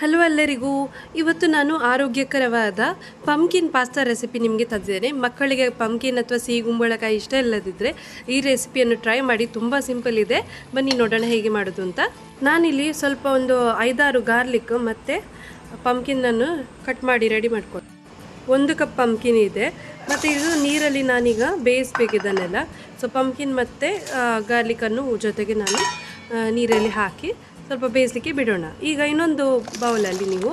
Hello ಎಲ್ಲರಿಗೂ. ಇವತ್ತು ನಾನು ಆರೋಗ್ಯಕರವಾದ ಪಂಕಿನ್ ಪಾಸ್ತಾ ರೆಸಿಪಿ ನಿಮಗೆ ತಂದಿದ್ದೇನೆ ಮಕ್ಕಳಿಗೆ ಪಂಕಿನ್ ಅಥವಾ ಸಿಹಿ ಗುಂಬಳಕಾಯಿ ಇಷ್ಟ ಇಲ್ಲದಿದ್ದರೆ ಈ ರೆಸಿಪಿಯನ್ನು ಟ್ರೈ ಮಾಡಿ. ತುಂಬ ಸಿಂಪಲ್ ಇದೆ. ಬನ್ನಿ ನೋಡೋಣ ಹೇಗೆ ಮಾಡೋದು ಅಂತ. ನಾನಿಲ್ಲಿ ಸ್ವಲ್ಪ ಒಂದು ಐದಾರು ಗಾರ್ಲಿಕ್ ಮತ್ತು ಪಂಕಿನನ್ನು ಕಟ್ ಮಾಡಿ ರೆಡಿ ಮಾಡ್ಕೊಂಡು ಒಂದು ಕಪ್ ಪಂಕಿನ್ ಇದೆ. ಮತ್ತು ಇದು ನೀರಲ್ಲಿ ನಾನೀಗ ಬೇಯಿಸ್ಬೇಕು ಇದನ್ನೆಲ್ಲ. ಸೊ ಪಂಕಿನ್ ಮತ್ತು ಗಾರ್ಲಿಕನ್ನು ಜೊತೆಗೆ ನಾನು ನೀರಲ್ಲಿ ಹಾಕಿ ಸ್ವಲ್ಪ ಬೇಯಿಸಲಿಕ್ಕೆ ಬಿಡೋಣ. ಈಗ ಇನ್ನೊಂದು ಬೌಲಲ್ಲಿ ನೀವು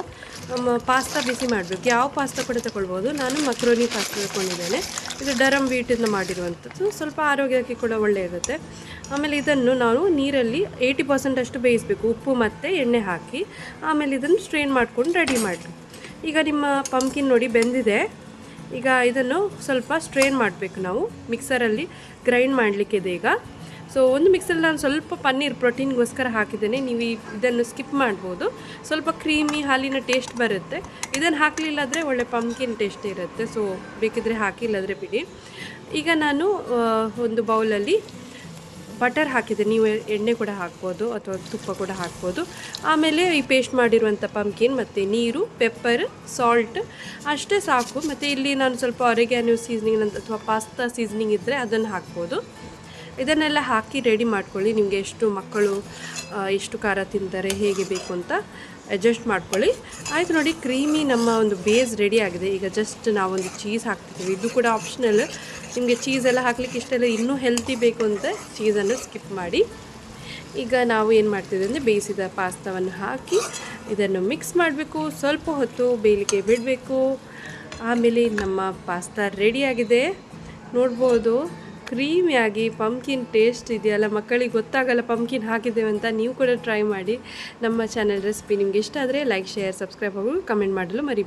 ಪಾಸ್ತಾ ಬಿಸಿ ಮಾಡಬೇಕು. ಯಾವ ಪಾಸ್ತಾ ಕೂಡ ತಗೊಳ್ಬೋದು. ನಾನು ಮಕ್ರೋನಿ ಪಾಸ್ತಾ ತಗೊಂಡಿದ್ದೇನೆ. ಇದು ಡರಮ್ ವೀಟಿಂದ ಮಾಡಿರುವಂಥದ್ದು. ಸ್ವಲ್ಪ ಆರೋಗ್ಯಕ್ಕೆ ಕೂಡ ಒಳ್ಳೆ ಇರುತ್ತೆ. ಆಮೇಲೆ ಇದನ್ನು ನಾವು ನೀರಲ್ಲಿ ಏಯ್ಟಿ ಪರ್ಸೆಂಟ್ ಅಷ್ಟು ಬೇಯಿಸಬೇಕು. ಉಪ್ಪು ಮತ್ತು ಎಣ್ಣೆ ಹಾಕಿ, ಆಮೇಲೆ ಇದನ್ನು ಸ್ಟ್ರೈನ್ ಮಾಡ್ಕೊಂಡು ರೆಡಿ ಮಾಡಿ ಈಗ ನಿಮ್ಮ ಪಂಕಿನ್ ನೋಡಿ ಬೆಂದಿದೆ. ಈಗ ಇದನ್ನು ಸ್ವಲ್ಪ ಸ್ಟ್ರೈನ್ ಮಾಡಬೇಕು ನಾವು. ಮಿಕ್ಸರಲ್ಲಿ ಗ್ರೈಂಡ್ ಮಾಡಲಿಕ್ಕಿದೆ ಈಗ. ಸೊ ಒಂದು ಮಿಕ್ಸಲ್ಲಿ ನಾನು ಸ್ವಲ್ಪ ಪನ್ನೀರ್ ಪ್ರೋಟೀನ್ಗೋಸ್ಕರ ಹಾಕಿದ್ದೇನೆ. ನೀವು ಇದನ್ನು ಸ್ಕಿಪ್ ಮಾಡ್ಬೋದು. ಸ್ವಲ್ಪ ಕ್ರೀಮಿ ಹಾಲಿನ ಟೇಸ್ಟ್ ಬರುತ್ತೆ. ಇದನ್ನು ಹಾಕಲಿಲ್ಲ ಅಂದರೆ ಒಳ್ಳೆ ಪಂಪ್ಕಿನ್ ಟೇಸ್ಟ್ ಇರುತ್ತೆ. ಸೊ ಬೇಕಿದ್ರೆ ಹಾಕಿಲ್ಲಾದರೆ ಬಿಡಿ. ಈಗ ನಾನು ಒಂದು ಬೌಲಲ್ಲಿ ಬಟರ್ ಹಾಕಿದೆ ನೀವು ಎಣ್ಣೆ ಕೂಡ ಹಾಕ್ಬೋದು ಅಥವಾ ತುಪ್ಪ ಕೂಡ ಹಾಕ್ಬೋದು. ಆಮೇಲೆ ಈ ಪೇಸ್ಟ್ ಮಾಡಿರುವಂಥ ಪಂಪ್ಕಿನ್ ಮತ್ತು ನೀರು ಪೆಪ್ಪರ್ ಸಾಲ್ಟ್ ಅಷ್ಟೇ ಸಾಕು. ಮತ್ತು ಇಲ್ಲಿ ನಾನು ಸ್ವಲ್ಪ ಒರೆಗ್ಯಾನ್ಯೂ ಅಂತ ಅಥವಾ ಪಾಸ್ತಾ ಸೀಸನಿಂಗ್ ಇದ್ದರೆ ಅದನ್ನು ಹಾಕ್ಬೋದು. ಇದನ್ನೆಲ್ಲ ಹಾಕಿ ರೆಡಿ ಮಾಡ್ಕೊಳ್ಳಿ. ನಿಮಗೆ ಎಷ್ಟು ಮಕ್ಕಳು ಎಷ್ಟು ಖಾರ ತಿಂತಾರೆ, ಹೇಗೆ ಬೇಕು ಅಂತ ಅಡ್ಜಸ್ಟ್ ಮಾಡ್ಕೊಳ್ಳಿ. ಆಯಿತು ನೋಡಿ, ಕ್ರೀಮಿ ನಮ್ಮ ಒಂದು ಬೇಸ್ ರೆಡಿ ಆಗಿದೆ. ಈಗ ಜಸ್ಟ್ ನಾವೊಂದು ಚೀಸ್ ಹಾಕ್ತಿದ್ದೀವಿ. ಇದು ಕೂಡ ಆಪ್ಷನಲ್ ನಿಮಗೆ ಚೀಸ್ ಎಲ್ಲ ಹಾಕ್ಲಿಕ್ಕೆ ಇಷ್ಟೆಲ್ಲ ಇನ್ನೂ ಹೆಲ್ತಿ ಬೇಕು ಅಂತ ಚೀಸನ್ನು ಸ್ಕಿಪ್ ಮಾಡಿ. ಈಗ ನಾವು ಏನು ಮಾಡ್ತಿದ್ದೀವಿ ಅಂದರೆ, ಬೇಯಿಸಿದ ಪಾಸ್ತಾವನ್ನು ಹಾಕಿ ಇದನ್ನು ಮಿಕ್ಸ್ ಮಾಡಬೇಕು. ಸ್ವಲ್ಪ ಹೊತ್ತು ಬೇಯಲಿಕ್ಕೆ ಬಿಡಬೇಕು. ಆಮೇಲೆ ನಮ್ಮ ಪಾಸ್ತಾ ರೆಡಿಯಾಗಿದೆ ನೋಡ್ಬೋದು. ಕ್ರೀಮಿಯಾಗಿ ಪಂಕಿನ್ ಟೇಸ್ಟ್ ಇದೆಯಲ್ಲ, ಮಕ್ಕಳಿಗೆ ಗೊತ್ತಾಗಲ್ಲ ಪಂಕಿನ್ ಹಾಕಿದ್ದೇವೆ ಅಂತ ನೀವು ಕೂಡ ಟ್ರೈ ಮಾಡಿ ನಮ್ಮ ಚಾನಲ್ ರೆಸಿಪಿ ನಿಮ್ಗೆ ಇಷ್ಟ ಆದರೆ ಲೈಕ್ ಶೇರ್ ಸಬ್ಸ್ಕ್ರೈಬ್ ಆಗಲು ಕಮೆಂಟ್ ಮಾಡಲು ಮರಿ